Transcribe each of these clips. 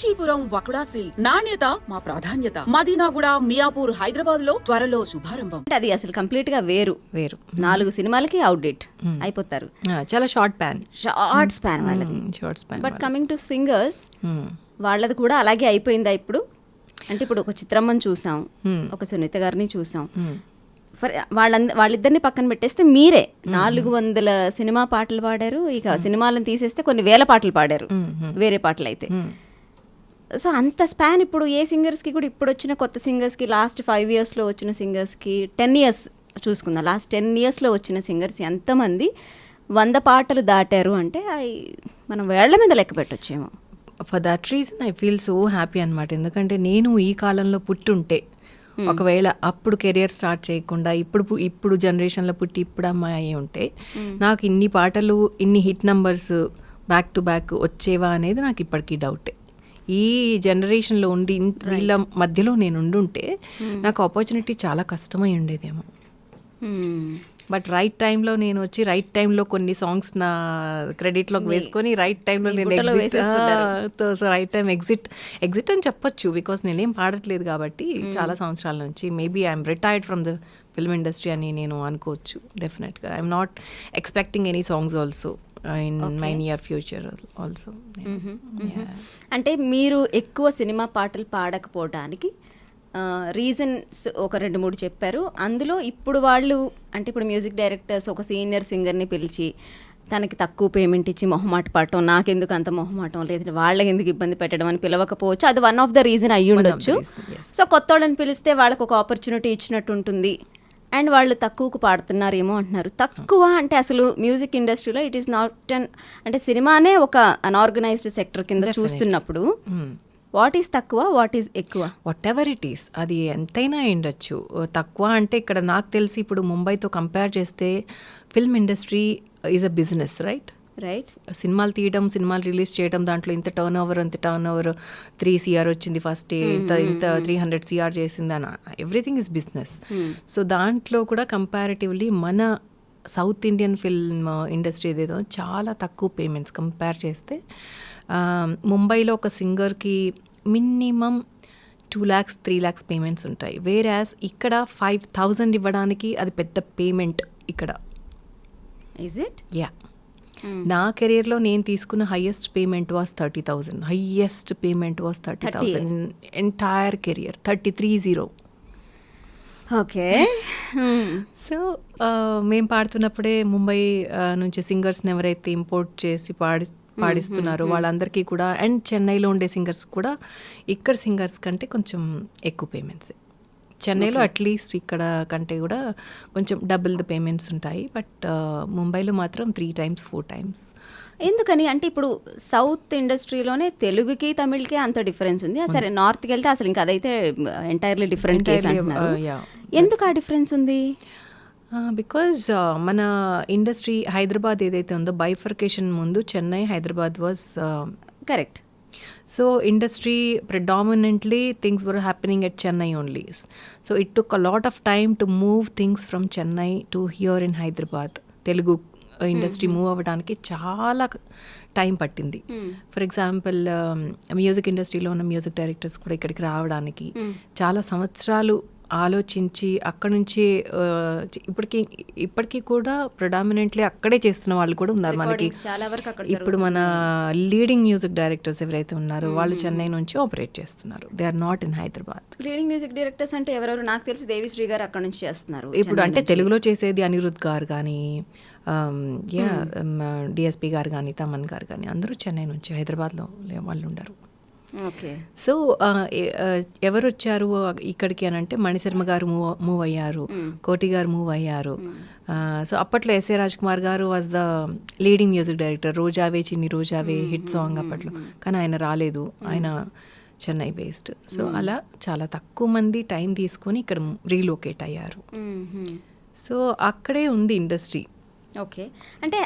Kanchipuram వకుడా silks. నాణ్యత మా ప్రాధాన్యత. మదీనాగుడ మియాపూర్ హైదరాబాద్లో త్వరలో శుభారంభం. అంటే అది అసలు కంప్లీట్గా వేరు. వేరు. నాలుగు సినిమాలకి అవుట్డేట్ అయిపోతారు. చాలా షార్ట్ ప్యాన్ షార్ట్ స్పాన్ వాళ్ళది. Short span but coming to singers వాళ్ళది కూడా అలాగే అయిపోయిందా ఇప్పుడు? అంటే ఇప్పుడు ఒక చిత్రమ్మని చూసాం ఒక సునీత గారిని చూసాం. ఫర్ వాళ్ళంద వాళ్ళిద్దరిని పక్కన పెట్టేస్తే మీరే. నాలుగు వందల సినిమా పాటలు పాడారు. ఇక సినిమాలను తీసేస్తే కొన్ని వేల పాటలు పాడారు. వేరే పాటలు అయితే సో అంత స్పాన్ ఇప్పుడు ఏ సింగర్స్కి కూడా ఇప్పుడు వచ్చిన కొత్త సింగర్స్కి లాస్ట్ ఫైవ్ ఇయర్స్లో వచ్చిన సింగర్స్కి టెన్ ఇయర్స్ చూసుకుందాం. లాస్ట్ టెన్ ఇయర్స్లో వచ్చిన సింగర్స్ ఎంతమంది వంద పాటలు దాటారు అంటే అవి మనం వేళ్ళ మీద లెక్క పెట్టొచ్చేమో. For that reason I feel so happy అనమాట ఎందుకంటే నేను ఈ కాలంలో పుట్టుంటే ఒకవేళ అప్పుడు కెరియర్ స్టార్ట్ చేయకుండా ఇప్పుడు ఇప్పుడు జనరేషన్లో పుట్టి ఇప్పుడు అమ్మాయి అయి ఉంటే నాకు ఇన్ని పాటలు ఇన్ని hit numbers back to back వచ్చేవా అనేది నాకు ఇప్పటికీ డౌటే ఈ జనరేషన్లో ఉండి వీళ్ళ మధ్యలో నేను ఉండుంటే నాకు ఆపర్చునిటీ చాలా కష్టమై ఉండేదేమో. బట్ రైట్ టైంలో నేను వచ్చి రైట్ టైంలో కొన్ని సాంగ్స్ నా క్రెడిట్లోకి వేసుకొని రైట్ టైంలో నేను exit so right time exit exit అని చెప్పొచ్చు బికాస్ నేనేం పాడట్లేదు కాబట్టి చాలా సంవత్సరాల నుంచి. Maybe I'm retired from the film industry అని నేను అనుకోవచ్చు డెఫినెట్గా I'm not expecting any songs also in my near future also అంటే మీరు ఎక్కువ సినిమా పాటలు పాడకపోవడానికి రీజన్స్ ఒక రెండు మూడు చెప్పారు. అందులో ఇప్పుడు వాళ్ళు అంటే ఇప్పుడు మ్యూజిక్ డైరెక్టర్స్ ఒక సీనియర్ సింగర్ని పిలిచి తనకి తక్కువ పేమెంట్ ఇచ్చి మొహమాట పడటం నాకెందుకు అంత మొహమాటం లేదంటే వాళ్ళకి ఎందుకు ఇబ్బంది పెట్టడం అని పిలవకపోవచ్చు. అది వన్ ఆఫ్ ద రీజన్ అయ్యి ఉండొచ్చు సో కొత్త వాళ్ళని పిలిస్తే వాళ్ళకి ఒక ఆపర్చునిటీ ఇచ్చినట్టు ఉంటుంది. అండ్ వాళ్ళు తక్కువకు పాడుతున్నారేమో అంటున్నారు. తక్కువ అంటే అసలు మ్యూజిక్ ఇండస్ట్రీలో ఇట్ ఈస్ నాట్ అన్ అంటే సినిమానే ఒక అన్ఆర్గనైజ్డ్ సెక్టర్ కింద చూస్తున్నప్పుడు వాట్ ఈస్ తక్కువ వాట్ ఈస్ ఎక్కువ? వాట్ ఎవర్ ఇట్ ఈస్ అది ఎంతైనా ఉండొచ్చు తక్కువ అంటే ఇక్కడ నాకు తెలిసి ఇప్పుడు ముంబైతో కంపేర్ చేస్తే film industry is a business right right సినిమాలు తీయడం సినిమాలు రిలీజ్ చేయడం దాంట్లో ఇంత టర్న్ ఓవర్ అంత టర్న్ ఓవర్ త్రీ సిఆర్ వచ్చింది ఫస్ట్ ఇంత ఇంత త్రీ హండ్రెడ్ సిఆర్ చేసింది అని. ఎవ్రీథింగ్ ఇస్ బిజినెస్ సో దాంట్లో కూడా కంపారిటివ్లీ మన సౌత్ ఇండియన్ ఫిల్మ్ ఇండస్ట్రీ ఏదేదో చాలా తక్కువ పేమెంట్స్ కంపేర్ చేస్తే ముంబైలో ఒక సింగర్కి minimum two lakhs three lakhs payments ఉంటాయి. వేరాస్ ఇక్కడ ఫైవ్ థౌజండ్ ఇవ్వడానికి అది పెద్ద పేమెంట్ ఇక్కడ. ఈజ్ ఇట్ యా నా కెరీర్లో నేను తీసుకున్న highest payment was thirty thousand highest payment was thirty thousand entire career thirty three zero okay so మేము పాడుతున్నప్పుడే ముంబై ఆ, నుంచి సింగర్స్ని ఎవరైతే ఇంపోర్ట్ చేసి పాడి పాడిస్తున్నారో వాళ్ళందరికీ కూడా అండ్ చెన్నైలో ఉండే సింగర్స్ కూడా ఇక్కడ సింగర్స్ కంటే కొంచెం ఎక్కువ పేమెంట్స్ చెన్నైలో అట్లీస్ట్ ఇక్కడ కంటే కూడా కొంచెం డబుల్ ద పేమెంట్స్ ఉంటాయి. బట్ ముంబైలో మాత్రం త్రీ టైమ్స్ ఫోర్ టైమ్స్ ఎందుకని? అంటే ఇప్పుడు సౌత్ ఇండస్ట్రీలోనే తెలుగుకి తమిళ్కి అంత డిఫరెన్స్ ఉంది. సరే నార్త్కి వెళ్తే అసలు ఇంకా అదైతే ఎంటైర్లీ డిఫరెంట్ uh. ఎందుకు ఆ డిఫరెన్స్ ఉంది? బికాజ్ మన ఇండస్ట్రీ హైదరాబాద్ ఏదైతే ఉందో బైఫర్కేషన్ ముందు Chennai Hyderabad was correct so industry predominantly things were happening at Chennai only so it took a lot of time to move things from Chennai to here in Hyderabad Telugu industry move అవ్వడానికి చాలా time పట్టింది. For example music ఇండస్ట్రీలో ఉన్న music directors కూడా ఇక్కడికి రావడానికి చాలా సంవత్సరాలు ఆలోచించి అక్కడ నుంచి ఇప్పటికీ ఇప్పటికీ కూడా ప్రొడామినెంట్లీ అక్కడే చేస్తున్న వాళ్ళు కూడా ఉన్నారు మనకి. ఇప్పుడు మన లీడింగ్ మ్యూజిక్ డైరెక్టర్స్ ఎవరైతే ఉన్నారో వాళ్ళు చెన్నై నుంచి ఆపరేట్ చేస్తున్నారు. They are not in Hyderabad leading music directors అంటే ఎవరెవరు? నాకు తెలిసి దేవిశ్రీ గారు అక్కడ నుంచి చేస్తున్నారు ఇప్పుడు అంటే తెలుగులో చేసేది అనిరుద్ గారు కానీ యా డిఎస్పి గారు కానీ తమన్ గారు కానీ అందరూ చెన్నై నుంచి హైదరాబాద్లో లే- వాళ్ళు ఉండరు. సో ఎవరు వచ్చారు ఇక్కడికి అని అంటే మణిశర్మ గారు మూవ్ మూవ్ అయ్యారు. కోటి గారు మూవ్ అయ్యారు. సో అప్పట్లో S A Raj Kumar garu was the leading music director రోజావే చిన్ని రోజావే హిట్ సాంగ్ అప్పట్లో. కానీ ఆయన రాలేదు. ఆయన చెన్నై బేస్డ్ సో అలా చాలా తక్కువ మంది టైం తీసుకొని ఇక్కడ రీలోకేట్ అయ్యారు. సో అక్కడే ఉంది ఇండస్ట్రీ ఓకే అంటే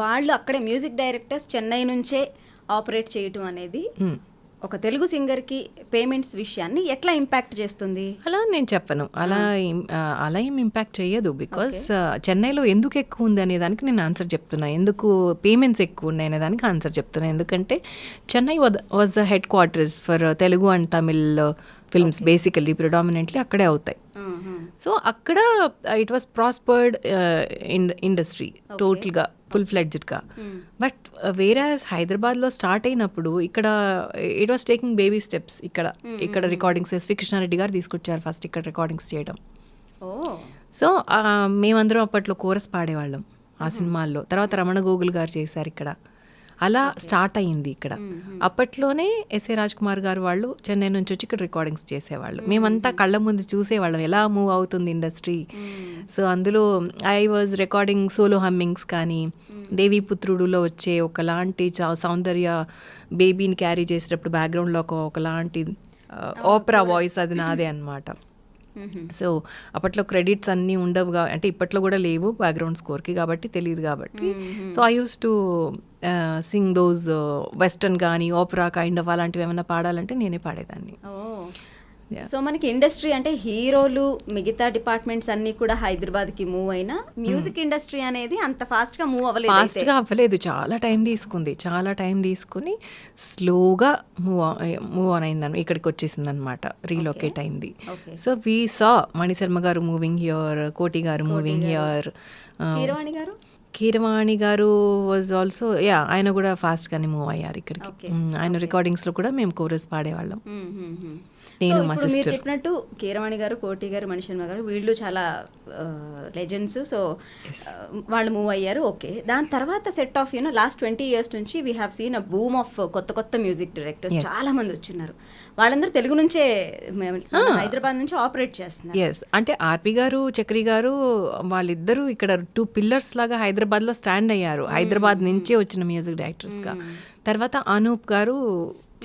వాళ్ళు అక్కడే మ్యూజిక్ డైరెక్టర్స్ చెన్నై నుంచే ఆపరేట్ చేయటం అనేది ఒక తెలుగు సింగర్కి పేమెంట్స్ విషయాన్ని ఎట్లా ఇంపాక్ట్ చేస్తుంది? అలా నేను చెప్పను. అలా అలా ఏం ఇంపాక్ట్ చేయదు బికాస్ చెన్నైలో ఎందుకు ఎక్కువ ఉంది అనే దానికి నేను ఆన్సర్ చెప్తున్నా. ఎందుకు పేమెంట్స్ ఎక్కువ ఉన్నాయి అనే దానికి ఆన్సర్ చెప్తున్నా. ఎందుకంటే Chennai was the headquarters for Telugu and Tamil films basically predominantly అక్కడే అవుతాయి. సో అక్కడ ఇట్ వాస్ ప్రాస్పర్డ్ ఇండస్ట్రీ టోటల్గా ఫుల్ ఫ్లెడ్జ్డ్గా బట్ వేరే హైదరాబాద్లో స్టార్ట్ అయినప్పుడు ఇక్కడ it was taking baby steps ఇక్కడ. ఇక్కడ రికార్డింగ్స్ ఎస్వి కృష్ణారెడ్డి గారు తీసుకొచ్చారు ఫస్ట్ ఇక్కడ రికార్డింగ్స్ చేయడం. సో ఆ, మేమందరం అప్పట్లో కోరస్ పాడేవాళ్ళం ఆ సినిమాల్లో. తర్వాత రమణ గోగుల్ గారు చేశారు ఇక్కడ. అలా స్టార్ట్ అయ్యింది ఇక్కడ. అప్పట్లోనే ఎస్ఏ రాజ్ కుమార్ గారు వాళ్ళు చెన్నై నుంచి వచ్చి ఇక్కడ రికార్డింగ్స్ చేసేవాళ్ళు. మేమంతా కళ్ళ ముందు చూసేవాళ్ళం ఎలా మూవ్ అవుతుంది ఇండస్ట్రీ సో అందులో I was recording solo hummings కానీ దేవి పుత్రుడులో వచ్చే ఒకలాంటి చా- సౌందర్య బేబీని క్యారీ చేసేటప్పుడు బ్యాక్గ్రౌండ్లో ఒక ఒకలాంటి ఓపరా వాయిస్ అది నాదే అన్నమాట. సో అప్పట్లో క్రెడిట్స్ అన్నీ ఉండవు అంటే ఇప్పట్లో కూడా లేవు బ్యాక్గ్రౌండ్ స్కోర్కి కాబట్టి తెలియదు కాబట్టి. So I use to sing those western కానీ ఓపరా కైండ్ ఆఫ్ అలాంటివి ఏమైనా పాడాలంటే నేనే పాడేదాన్ని. సో మనకి ఇండస్ట్రీ అంటే హీరోలు మిగతా డిపార్ట్మెంట్స్ అన్ని కూడా హైదరాబాద్కి మూవ్ అయినా మ్యూజిక్ ఇండస్ట్రీ అనేది అంత ఫాస్ట్గా మూవ్ అవ్వలేదు అయితే. ఫాస్ట్గా అవ్వలేదు. చాలా టైం తీసుకుంది. చాలా టైం తీసుకుని స్లోగా మూవ్ మూవ్ ఆన్ అయిందని ఇక్కడికి వచ్చేసింది అనమాట రీలొకేట్ అయింది. సో వీ సా మణిశర్మ గారు moving here Koti garu moving here గారు? Keeravani garu was also yeah ఆయన కూడా ఫాస్ట్గానే మూవ్ అయ్యారు ఇక్కడికి. ఆయన రికార్డింగ్స్లో కూడా మేము కోరస్ పాడేవాళ్ళం. నేను, మా మీరు. చెప్పినట్టు కీరవాణి గారు కోటి గారు మణిశర్మ గారు వీళ్ళు చాలా లెజెండ్స్ సో వాళ్ళు మూవ్ అయ్యారు. ఓకే దాని తర్వాత set of you know last twenty years నుంచి we have seen a boom of కొత్త కొత్త మ్యూజిక్ డైరెక్టర్స్. చాలా మంది వచ్చిన్నారు. వాళ్ళందరూ తెలుగు నుంచే హైదరాబాద్ నుంచి ఆపరేట్ చేస్తున్నారు. ఎస్ అంటే ఆర్పి గారు చక్రి గారు వాళ్ళిద్దరూ ఇక్కడ టూ పిల్లర్స్ లాగా హైదరాబాద్లో స్టాండ్ అయ్యారు. హైదరాబాద్ నుంచే వచ్చిన మ్యూజిక్ డైరెక్టర్స్గా తర్వాత అనూప్ గారు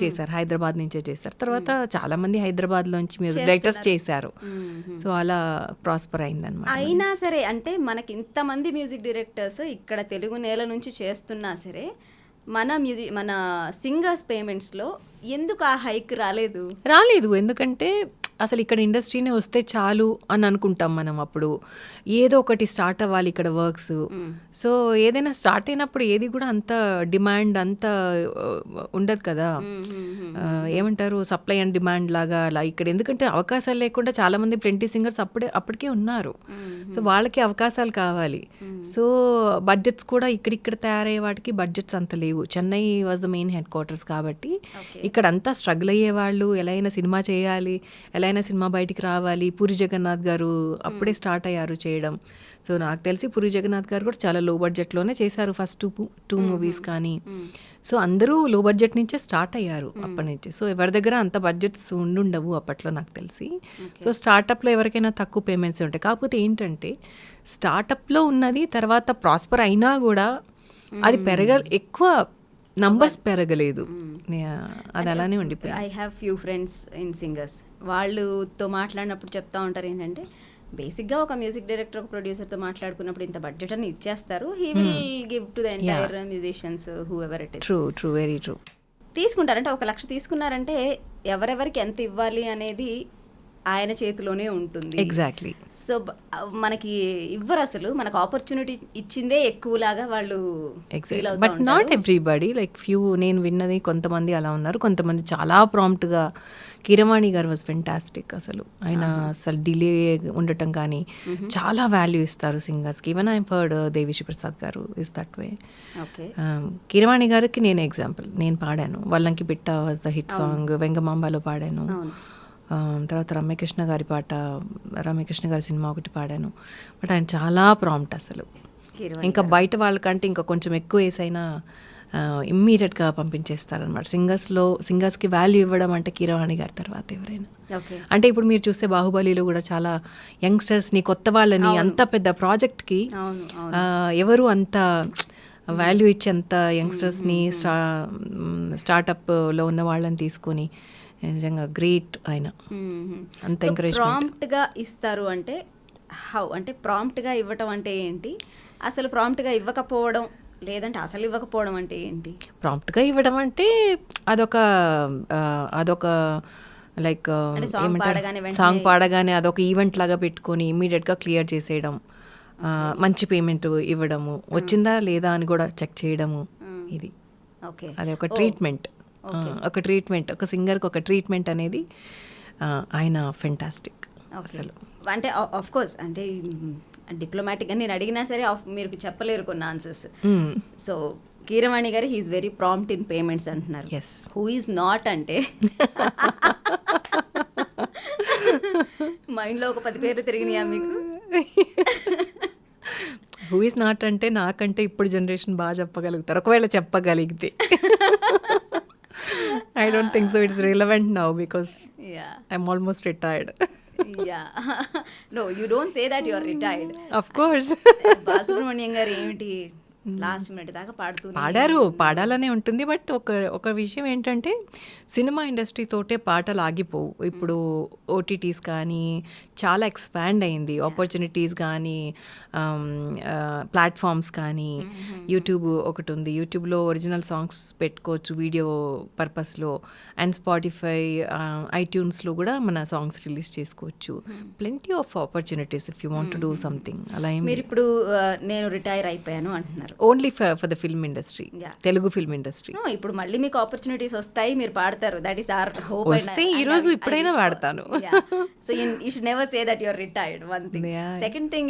చేశారు హైదరాబాద్ నుంచే చేశారు. తర్వాత చాలా మంది హైదరాబాద్ లోంచి మ్యూజిక్ డైరెక్టర్స్ చేశారు. సో అలా ప్రాస్పర్ అయిందన్నమాట అయినా సరే అంటే మనకి ఇంతమంది మ్యూజిక్ డైరెక్టర్స్ ఇక్కడ తెలుగు నేల నుంచి చేస్తున్నా సరే మన మ్యూజిక్ మన సింగర్స్ పేమెంట్స్లో ఎందుకు ఆ హైక్ రాలేదు? రాలేదు. ఎందుకంటే అసలు ఇక్కడ ఇండస్ట్రీనే వస్తే చాలు అని అనుకుంటాం మనం అప్పుడు. ఏదో ఒకటి స్టార్ట్ అవ్వాలి ఇక్కడ వర్క్స్. సో ఏదైనా స్టార్ట్ అయినప్పుడు ఏది కూడా అంత డిమాండ్ అంత ఉండదు కదా. ఏమంటారు? సప్లై అండ్ డిమాండ్ లాగా అలా ఇక్కడ. ఎందుకంటే అవకాశాలు లేకుండా చాలా మంది ప్లెంటీ సింగర్స్ అప్పుడే అప్పటికే ఉన్నారు. సో వాళ్ళకి అవకాశాలు కావాలి. సో బడ్జెట్స్ కూడా ఇక్కడిక్కడ తయారయ్యే వాటికి బడ్జెట్స్ అంత లేవు. Chennai was the main headquarters కాబట్టి ఇక్కడ అంతా స్ట్రగుల్ అయ్యేవాళ్ళు. ఎలా అయినా సినిమా చేయాలి. ఎలా అయినా సినిమా బయటికి రావాలి. పూరి జగన్నాథ్ గారు అప్పుడే స్టార్ట్ అయ్యారు చేయడం. సో నాకు తెలిసి పూరి జగన్నాథ్ గారు కూడా చాలా లో బడ్జెట్లోనే చేశారు ఫస్ట్ టూ టూ మూవీస్ కానీ. సో అందరూ లో బడ్జెట్ నుంచే స్టార్ట్ అయ్యారు అప్పటి నుంచి. సో ఎవరి దగ్గర అంత బడ్జెట్స్ ఉండుండవు అప్పట్లో నాకు తెలిసి. సో స్టార్టప్లో ఎవరికైనా తక్కువ పేమెంట్స్ ఉంటాయి. కాకపోతే ఏంటంటే స్టార్టప్లో ఉన్నది తర్వాత ప్రాస్పర్ అయినా కూడా అది పెరగ ఎక్కువ నంబర్స్ పెరగలేదు. Yeah, అది అలానే ఉండిపోయింది. I have few friends in singers వాళ్ళతో మాట్లాడినప్పుడు చెప్తా ఉంటారు ఏంటంటే బేసిక్గా ఒక మ్యూజిక్ డైరెక్టర్ ఒక ప్రొడ్యూసర్తో మాట్లాడుకున్నప్పుడు ఇంత బడ్జెట్ అని ఇచ్చేస్తారు. He will give to the entire musicians whoever it true true very true తీసుకుంటారంటే ఒక లక్ష తీసుకున్నారంటే ఎవరెవరికి ఎంత ఇవ్వాలి అనేది ఆయన చేతిలోనే ఉంటుంది. ఎగ్జాక్ట్లీ సో మనకి ఇవ్వరు అసలు. మనకు ఆపర్చునిటీ ఇచ్చిందే ఎక్కువలాగా వాళ్ళు but not. Everybody like few నేను విన్నది కొంతమంది అలా ఉన్నారు. కొంతమంది చాలా ప్రాంప్ట్గా కిరవాణి గారు వాజ్ ఫెంటాస్టిక్ అసలు. ఆయన అసలు డిలే ఉండటం కానీ చాలా వాల్యూ ఇస్తారు సింగర్స్కి even I heard Devisri Prasad garu is that way okay Keeravani గారికి నేను ఎగ్జాంపుల్ నేను పాడాను. వాళ్ళకి పిట్ట వాజ్ ద హిట్ సాంగ్ వెంగమాంబాలో పాడాను. తర్వాత రమ్యకృష్ణ గారి పాట రమ్యకృష్ణ గారి సినిమా ఒకటి పాడాను. బట్ ఆయన చాలా ప్రాంప్ట్ అసలు. ఇంకా బయట వాళ్ళకంటే ఇంకా కొంచెం ఎక్కువ వేసైనా ఇమ్మీడియట్గా పంపించేస్తారనమాట సింగర్స్లో సింగర్స్కి వాల్యూ ఇవ్వడం అంటే కీరవాణి గారి తర్వాత ఎవరైనా. అంటే ఇప్పుడు మీరు చూస్తే బాహుబలిలో కూడా చాలా యంగ్స్టర్స్ని కొత్త వాళ్ళని అంత పెద్ద ప్రాజెక్ట్కి ఎవరు అంత వాల్యూ ఇచ్చేంత యంగ్స్టర్స్ని స్టా స్టార్టప్లో ఉన్న వాళ్ళని తీసుకొని నిజంగా గ్రేట్ ఆయన. అంత encouragement. ప్రాంప్ట్గా ఇస్తారు అంటే హౌ? అంటే ప్రాంప్ట్గా ఇవ్వటం అంటే ఏంటి? అసలు ప్రాంప్ట్గా ఇవ్వకపోవడం లేదంటే అసలు ఇవ్వకపోవడం అంటే ఏంటి? ప్రాంప్ట్గా ఇవ్వడం అంటే అదొక అదొక లైక్ సాంగ్ పాడగానే అదొక ఈవెంట్ లాగా పెట్టుకొని ఇమీడియట్గా క్లియర్ చేసేయడం మంచి పేమెంట్ ఇవ్వడము వచ్చిందా లేదా అని కూడా చెక్ చేయడము ఇది. ఓకే. అది ఒక ట్రీట్మెంట్. ఒక ట్రీట్మెంట్ ఒక సింగర్కి ఒక ట్రీట్మెంట్ అనేది ఆయన ఫెంటాస్టిక్ అసలు. అంటే ఆఫ్ కోర్స్ అంటే డిప్లొమాటిక్గా నేను అడిగినా సరే మీరు చెప్పలేరు కొన్ని answers. So Keeravani garu he is very prompt in payments అంటున్నారు. హూ ఈజ్ నాట్ అంటే? మైండ్లో ఒక పది పేర్లు తిరిగినాయా మీకు? హూ ఇస్ నాట్ అంటే నాకంటే ఇప్పుడు జనరేషన్ బాగా చెప్పగలుగుతారు. ఒకవేళ చెప్పగలిగితే. I don't think so it's relevant now because yeah I'm almost retired yeah no you don't say that you are retired of course Balasubrahmanyam garu ఏమిటి Last minute దాకా పాడుతూ పాడారు పాడాలనే ఉంటుంది బట్ ఒక ఒక విషయం ఏంటంటే సినిమా ఇండస్ట్రీ తోటే పాటలు ఆగిపోవు. ఇప్పుడు ఓటీటీస్ కానీ చాలా ఎక్స్పాండ్ అయింది. ఆపర్చునిటీస్ కానీ ప్లాట్ఫామ్స్ కానీ యూట్యూబ్ ఒకటి ఉంది. యూట్యూబ్లో ఒరిజినల్ సాంగ్స్ పెట్టుకోవచ్చు వీడియో పర్పస్లో అండ్ స్పాటిఫై ఐట్యూన్స్లో కూడా మన సాంగ్స్ రిలీజ్ చేసుకోవచ్చు. Plenty of opportunities if you want do something అలా మీరు ఇప్పుడు ఆ, నేను రిటైర్ అయిపోయాను అంటున్నారు. Only for for the film industry. Telugu film industry ఇప్పుడు మళ్ళీ మీకు ఆపర్చునిటీస్ వస్తాయి మీరు పాడతారు దట్ ఈస్ ఆర్ హోప్ వస్తే ఈ రోజు ఇప్పుడైనా వాడతాను. So you should never say that you're retired one thing. Second thing